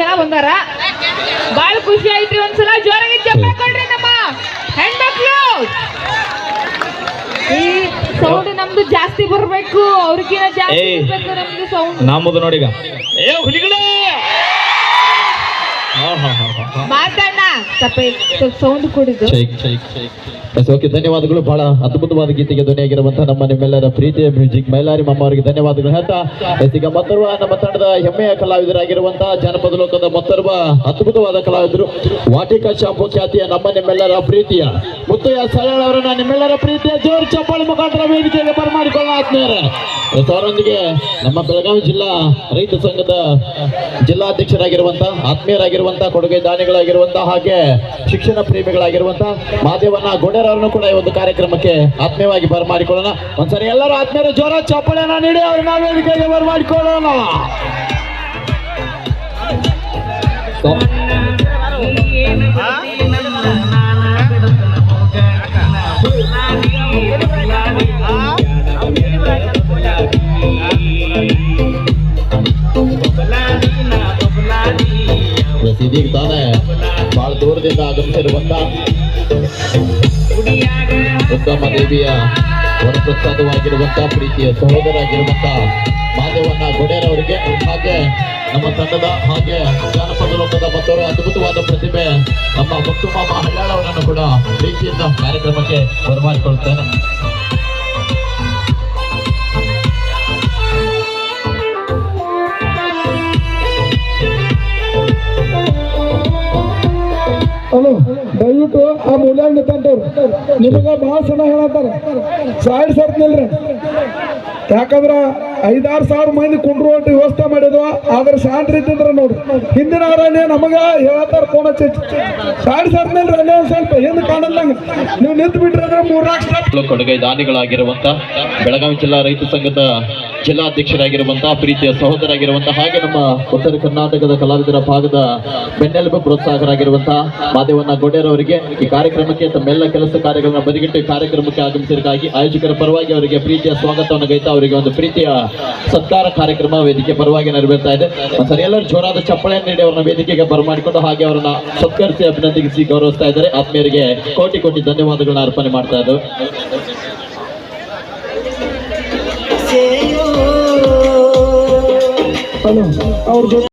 ಜನ ಬಂದಾರ ಬಾಳ ಖುಷಿ ಐತ್ರಿ ಒಂದ್ಸಲ. ಜೋರಾಗಿ ಕೊಡ್ರಿ ನಮ್ಮ ಹೆಣ್ಮಕ್ಳು. ಈ ಸೌಂಡ್ ನಮ್ದು ಜಾಸ್ತಿ ಬರ್ಬೇಕು. ಅವ್ರಿಗಿನ ಜಾಸ್ತಿ ಏಯ್. ಬರ್ಬೇಕು ನಮ್ದು ಸೌಂಡ್ ನಮ್ಮದು ನೋಡಿಗ ಏ ಹುಲಿಗಳೇ! ಹಾ ಓಕೆ ಧನ್ಯವಾದಗಳು. ಬಹಳ ಅದ್ಭುತವಾದ ಗೀತೆಗೆ ಧ್ವನಿಯಾಗಿರುವಂತಹ ನಮ್ಮ ನಿಮ್ಮೆಲ್ಲರ ಪ್ರೀತಿಯ ಮ್ಯೂಸಿಕ್ ಮೈಲಾರಿ ಮಮ್ಮ ಅವರಿಗೆ ಧನ್ಯವಾದಗಳು. ಹೇಳ್ತಾ ಮತ್ತರ್ವ ನಮ್ಮ ತಂಡದ ಹೆಮ್ಮೆಯ ಕಲಾವಿದರಾಗಿರುವಂತಹ ಜನಪದ ಲೋಕದ ಮತ್ತರ್ವ ಅದ್ಭುತವಾದ ಕಲಾವಿದರು. ವಾಟಿಕಾ ಶಾಂಪು ಖ್ಯಾತಿಯ ನಮ್ಮ ನಿಮ್ಮೆಲ್ಲರ ಪ್ರೀತಿಯ ಮುತ್ತಯ್ಯ ಸರಳ ಅವರನ್ನ ನಿಮ್ಮೆಲ್ಲರ ಪ್ರೀತಿಯ ಜೋರು ಚಪ್ಪಾಳಿ ಮುಖಾಂತರ ವೇದಿಕೆಯಲ್ಲಿ ಅವರೊಂದಿಗೆ ನಮ್ಮ ಬೆಳಗಾವಿ ಜಿಲ್ಲಾ ರೈತ ಸಂಘದ ಜಿಲ್ಲಾಧ್ಯಕ್ಷರಾಗಿರುವಂತಹ, ಆತ್ಮೀಯರಾಗಿರುವಂತಹ, ಕೊಡುಗೆ ದಾನಿಗಳಾಗಿರುವಂತಹ ಹಾಗೆ ಶಿಕ್ಷಣ ಪ್ರೇಮಿಗಳಾಗಿರುವಂತಹ ಮಾದೇವನ ಗೊಡೆರವರನ್ನು ಕೂಡ ಈ ಒಂದು ಕಾರ್ಯಕ್ರಮಕ್ಕೆ ಆತ್ಮೀಯವಾಗಿ ಬರಮಾಡಿಕೊಳ್ಳೋಣ ಒಂದ್ಸರಿ ಎಲ್ಲರೂ ಆತ್ಮೀಯರು ಜೋರ ಚಪ್ಪಳೆಯನ್ನ ನೀಡಿ ಅವ್ರನ್ನ ವೇದಿಕೆಗೆ ಬರಮಾಡಿಕೊಳ್ಳೋಣ ಇದೀಗ ತಾನೇ ಬಹಳ ದೂರದಿಂದ ಆಗಮಿಸಿರುವಂತ ಉತ್ತಮ ದೇವಿಯ ವರಪ್ರಸಾದವಾಗಿರುವಂತ ಪ್ರೀತಿಯ ಸಹೋದರಾಗಿರುವಂತ ಮಾದೇವಣ್ಣ ಗೊಡೆಯರವರಿಗೆ ಹಾಗೆ ನಮ್ಮ ತಂಡದ ಹಾಗೆ ಜಾನಪದ ಲೋಕದ ಮತ್ತವರ ಅದ್ಭುತವಾದ ಪ್ರತಿಭೆ ನಮ್ಮ ಮುತ್ತು ಮಾಮ ಹಳ್ಳಾಳ ಕೂಡ ಪ್ರೀತಿಯಿಂದ ಕಾರ್ಯಕ್ರಮಕ್ಕೆ ಬರಮಾಡಿಕೊಳ್ಳುತ್ತೇನೆ ದಯವಿಟ್ಟು ಆ ಮೂಲ್ಯಾಗ ನಿಂತವ್ರು ನಿಮಗ ಭಾಳ ಸಣ್ಣ ಹೇಳತ್ತಾರ. ಸಾಯ್ಡ್ ಸರ್ತ್ ನಿಲ್ರಿ. ಯಾಕಂದ್ರ ಐದಾರು ಸಾವಿರ ಮಂದಿ ಕುಂಡ್ರು ಅಂತ ವ್ಯವಸ್ಥೆ ಮಾಡಿದ್ವ ಆದ್ರೆ ಶಾಂತ ರೀತಿದ್ರ ನೋಡ್ರಿ. ಹಿಂದಿನ ಅವರನ್ನೇ ನಮಗ ಹೇಳತ್ತಾರ ಫೋನ್ ಹಚ್ಚಿ. ಸೈಡ್ ಸರ್ತ್ ನಿಲ್ರಿ, ಅಲ್ಲೇ ಒಂದ್ ಸ್ವಲ್ಪ ಹಿಂದೆ ಕಾಣಲ್ಲಂಗ ನೀವು ನಿಂತು ಬಿಟ್ರಿ ಅಂದ್ರೆ ಲಕ್ಷ. ಕೊಡುಗೆ ದಾನಿಗಳಾಗಿರುವಂತ ಬೆಳಗಾವಿ ಜಿಲ್ಲಾ ರೈತ ಸಂಘದ ಜಿಲ್ಲಾಧ್ಯಕ್ಷರಾಗಿರುವಂತಹ ಪ್ರೀತಿಯ ಸಹೋದರಾಗಿರುವಂತಹ ಹಾಗೆ ನಮ್ಮ ಉತ್ತರ ಕರ್ನಾಟಕದ ಕಲಾವಿದರ ಭಾಗದ ಬೆನ್ನೆಲುಬು ಪ್ರೋತ್ಸಾಹಕರಾಗಿರುವಂತಹ ಮಾದೇವಣ್ಣ ಗೋಡೆರವರಿಗೆ ಈ ಕಾರ್ಯಕ್ರಮಕ್ಕೆ ತಮ್ಮೆಲ್ಲ ಕೆಲಸ ಕಾರ್ಯಗಳನ್ನು ಬದಿಗಿಟ್ಟು ಕಾರ್ಯಕ್ರಮಕ್ಕೆ ಆಗಮಿಸಿದಕ್ಕಾಗಿ ಆಯೋಜಕರ ಪರವಾಗಿ ಅವರಿಗೆ ಪ್ರೀತಿಯ ಸ್ವಾಗತವನ್ನು ಗೈತಾ ಅವರಿಗೆ ಒಂದು ಪ್ರೀತಿಯ ಸತ್ಕಾರ ಕಾರ್ಯಕ್ರಮ ವೇದಿಕೆ ಪರವಾಗಿ ನೆರವೇರ್ತಾ ಇದೆ. ಸರಿ ಎಲ್ಲರೂ ಜೋರಾದ ಚಪ್ಪಳೆ ನೀಡಿ ಅವರನ್ನ ವೇದಿಕೆಗೆ ಬರಮಾಡಿಕೊಂಡು ಹಾಗೆ ಅವರನ್ನ ಸತ್ಕರಿಸಿ ಅಭಿನಂದಿಸಿ ಗೌರವಿಸ್ತಾ ಇದ್ದಾರೆ. ಆತ್ಮೀಯರಿಗೆ ಕೋಟಿ ಕೋಟಿ ಧನ್ಯವಾದಗಳನ್ನ ಅರ್ಪಣೆ ಮಾಡ್ತಾ ಇದ್ದಾರೆ ಹಲೋ ಅವ್ರ ಜೊತೆ